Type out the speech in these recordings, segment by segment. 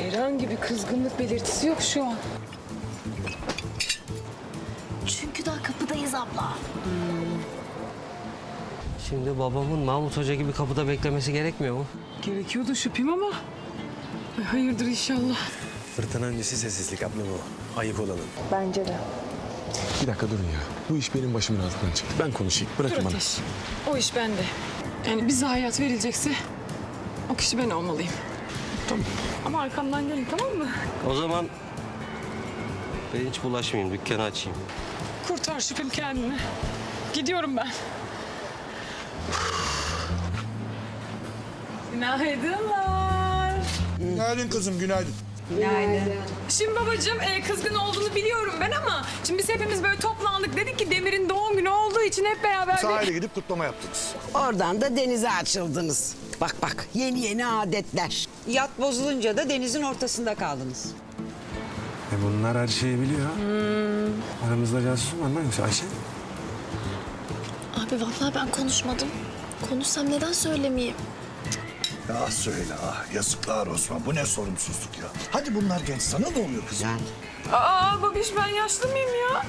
Herhangi bir kızgınlık belirtisi yok şu an. Çünkü daha kapıdayız abla. Şimdi babamın Mahmut Hoca gibi kapıda beklemesi gerekmiyor mu? Gerekiyordu şüphem ama. Ay, hayırdır inşallah. Fırtına öncesi sessizlik abla bu. Ayıp olalım. Bence de. Bir dakika durun ya. Bu iş benim başımın altından çıktı. Ben konuşayım. Dur Bırakın bana. Ateş. O iş bende. Yani bize hayat verilecekse o kişi ben olmalıyım. Tamam. Ama arkamdan gelin tamam mı? O zaman ben hiç bulaşmayayım, dükkanı açayım. Kurtar şüphem kendini. Gidiyorum ben. Günaydınlar. Günaydın kızım, günaydın. Şimdi babacığım e, kızgın olduğunu biliyorum ben ama şimdi biz hepimiz böyle toplandık. Dedik ki Demir'in doğum günü olduğu için hep beraber bir... Sahile gidip kutlama yaptınız. Oradan da denize açıldınız. Bak bak yeni yeni adetler. Yat bozulunca da denizin ortasında kaldınız. E bunlar her şeyi biliyor. Aramızda casus var mı yoksa Ayşe? Abi vallahi ben konuşmadım. Konuşsam neden söylemeyeyim? Ah söyle ah, yazıklar Osman. Bu ne sorumsuzluk ya. Hadi bunlar genç, sana ne oluyor kızım? Yani Aa babiş ben yaşlı mıyım ya?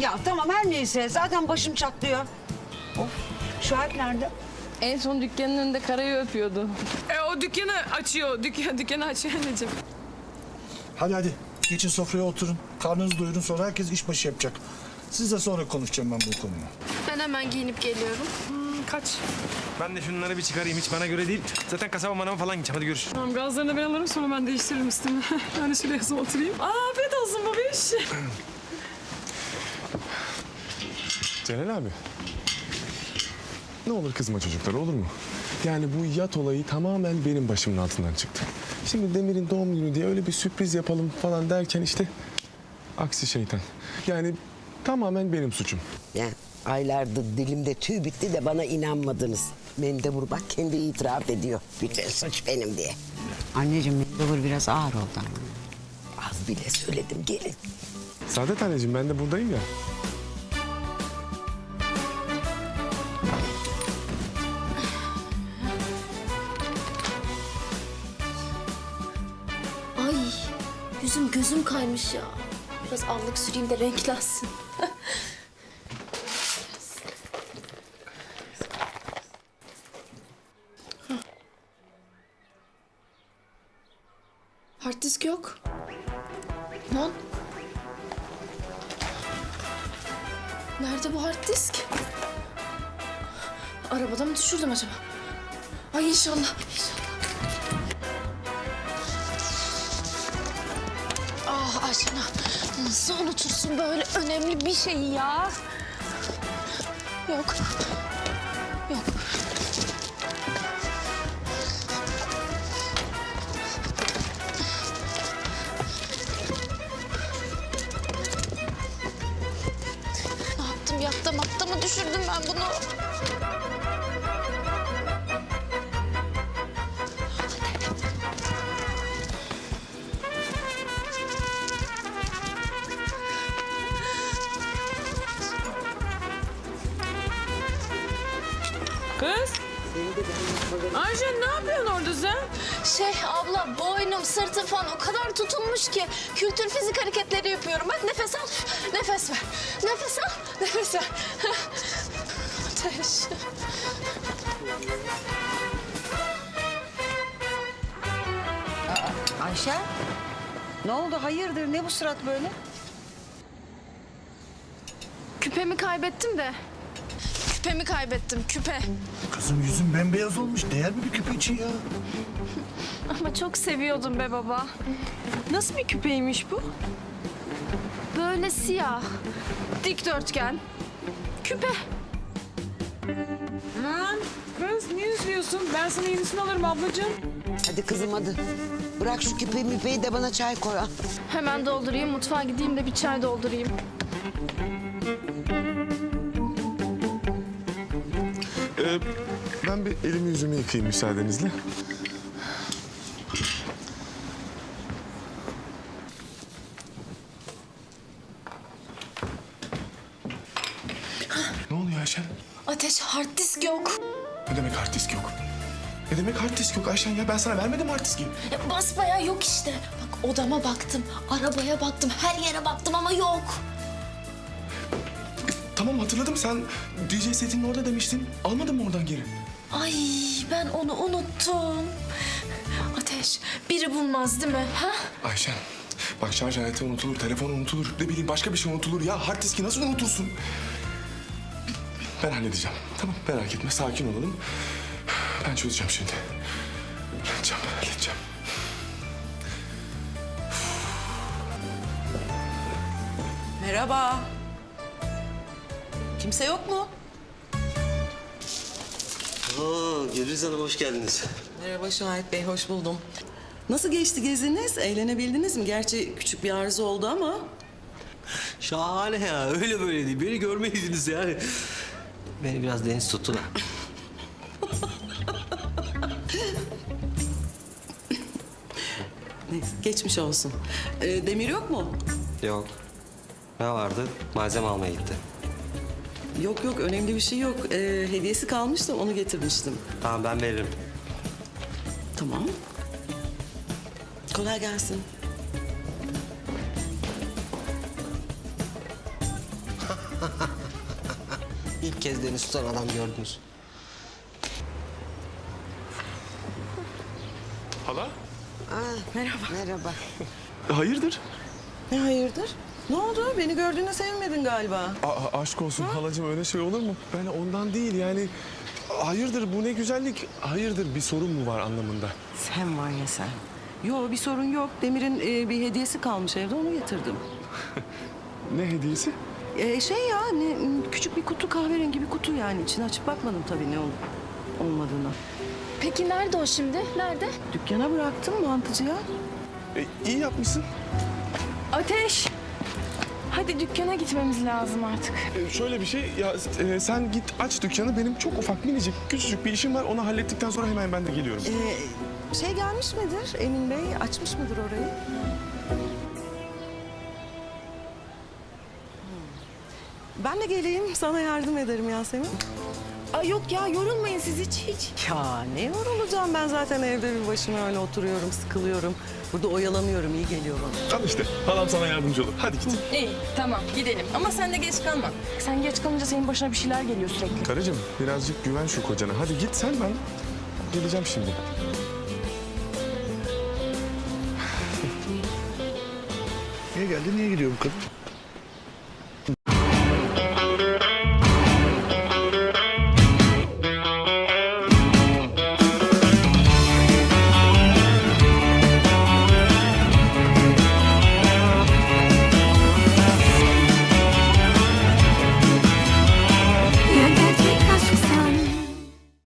Ya tamam her neyse zaten başım çatlıyor. Of Şahit nerede? En son dükkanın önünde karayı öpüyordu. E, o dükkanı açıyor. Dükkan, dükkanı açıyor anneciğim. Hadi hadi, geçin sofraya oturun. Karnınızı doyurun, sonra herkes işbaşı yapacak. Sizle sonra konuşacağım ben bu konuyu. Ben hemen giyinip geliyorum. Hmm, kaç. Ben de şunları bir çıkarayım. Hiç bana göre değil. Zaten kasaba manava falan gideceğim. Hadi görüşürüz. Tamam gazlarını ben alırım sonra ben değiştiririm üstümü. ben şuraya yazıp oturayım. Aa, afiyet olsun babiş. Celal abi. Ne olur kızma çocuklar olur mu? Yani bu yat olayı tamamen benim başımın altından çıktı. Şimdi Demir'in doğum günü diye öyle bir sürpriz yapalım falan derken işte aksi şeytan. Yani tamamen benim suçum. ya aylardır dilimde tüy bitti de bana inanmadınız. Mendebur bak kendi itiraf ediyor. Bütün suç benim diye. Anneciğim mendebur biraz ağır oldu ama. Az bile söyledim gelin. Saadet anneciğim ben de buradayım ya. Ay yüzüm gözüm kaymış ya. Biraz allık süreyim de renklensin. Hard disk yok. Lan. Nerede bu hard disk? Arabada mı düşürdüm acaba? Ay inşallah, inşallah. Ayşena nasıl unutursun böyle önemli bir şeyi ya? Yok. Yok. Ne yaptım yatta matta mı düşürdüm ben bunu? Ayşe ne yapıyorsun orada sen? Şey abla boynum sırtım falan o kadar tutulmuş ki kültür fizik hareketleri yapıyorum. Bak nefes al, nefes ver. Nefes al, nefes ver. Ateş. Ayşe ne oldu hayırdır ne bu surat böyle? Küpemi kaybettim de. Küpemi kaybettim, küpe. Kızım yüzün bembeyaz olmuş. Değer mi bir küpe için ya? Ama çok seviyordum be baba. Nasıl bir küpeymiş bu? Böyle siyah, dikdörtgen, küpe. Aman kız niye üzülüyorsun? Ben sana yenisini alırım ablacığım. Hadi kızım hadi. Bırak şu küpeyi müpeyi de bana çay koy. al. Hemen doldurayım, mutfağa gideyim de bir çay doldurayım. Ee, ben bir elimi yüzümü yıkayayım müsaadenizle. ne oluyor Ayşen? Ateş hard disk yok. Ne demek hard disk yok? Ne demek hard disk yok Ayşen ya? Ben sana vermedim hard diski. Ya basbayağı yok işte. Bak odama baktım, arabaya baktım, her yere baktım ama yok. Tamam hatırladım sen DJ setinin orada demiştin. Almadın mı oradan geri? Ay ben onu unuttum. Ateş, biri bulmaz değil mi? Ha? Ayşen bak şarj aleti unutulur, telefon unutulur, ne bileyim başka bir şey unutulur. Ya hard diski nasıl unutursun? Ben halledeceğim. Tamam merak etme sakin olalım. Ben çözeceğim şimdi. Halledeceğim, halledeceğim. Merhaba. Kimse yok mu? Oo, Gülriz Hanım hoş geldiniz. Merhaba Şahit Bey, hoş buldum. Nasıl geçti geziniz? Eğlenebildiniz mi? Gerçi küçük bir arıza oldu ama. Şahane ya. Öyle böyle değil. Beni görmeydiniz yani. Beni biraz deniz tuttu da. Neyse, geçmiş olsun. Ee, Demir yok mu? Yok. Ne vardı? Malzeme almaya gitti. Yok yok, önemli bir şey yok. Ee, hediyesi kalmış da onu getirmiştim. Tamam ben veririm. Tamam. Kolay gelsin. İlk kez deniz tutan adam gördünüz. Hala? Aa, merhaba. Merhaba. Hayırdır? Ne hayırdır? Ne oldu? Beni gördüğüne sevinmedin galiba. Aa, aşk olsun halacığım öyle şey olur mu? Ben ondan değil yani. Hayırdır bu ne güzellik? Hayırdır bir sorun mu var anlamında? Sen var ya sen. Yok bir sorun yok. Demir'in e, bir hediyesi kalmış evde onu getirdim. Ne hediyesi? E, şey ya ne, küçük bir kutu kahverengi bir kutu yani. İçini açıp bakmadım tabii ne olup olmadığına. Peki nerede o şimdi? Nerede? Dükkana bıraktım mantıcıya. E, iyi yapmışsın. Ateş! Hadi dükkana gitmemiz lazım artık. E, şöyle bir şey ya e, sen git aç dükkanı benim çok ufak minicik küçücük bir işim var onu hallettikten sonra hemen ben de geliyorum. E, şey gelmiş midir Emin Bey? Açmış mıdır orayı? Hmm. Ben de geleyim sana yardım ederim Yasemin. Ay yok ya yorulmayın siz hiç hiç. Ya ne yorulacağım ben zaten evde bir başıma öyle oturuyorum, sıkılıyorum. Burada oyalanıyorum, iyi geliyor bana. Al işte halam sana yardımcı olur hadi git. İyi tamam gidelim ama sen de geç kalma. Sen geç kalınca senin başına bir şeyler geliyor sürekli. Karıcığım birazcık güven şu kocana. Hadi git sen ben geleceğim şimdi. Niye geldi, niye gidiyor bu kadın?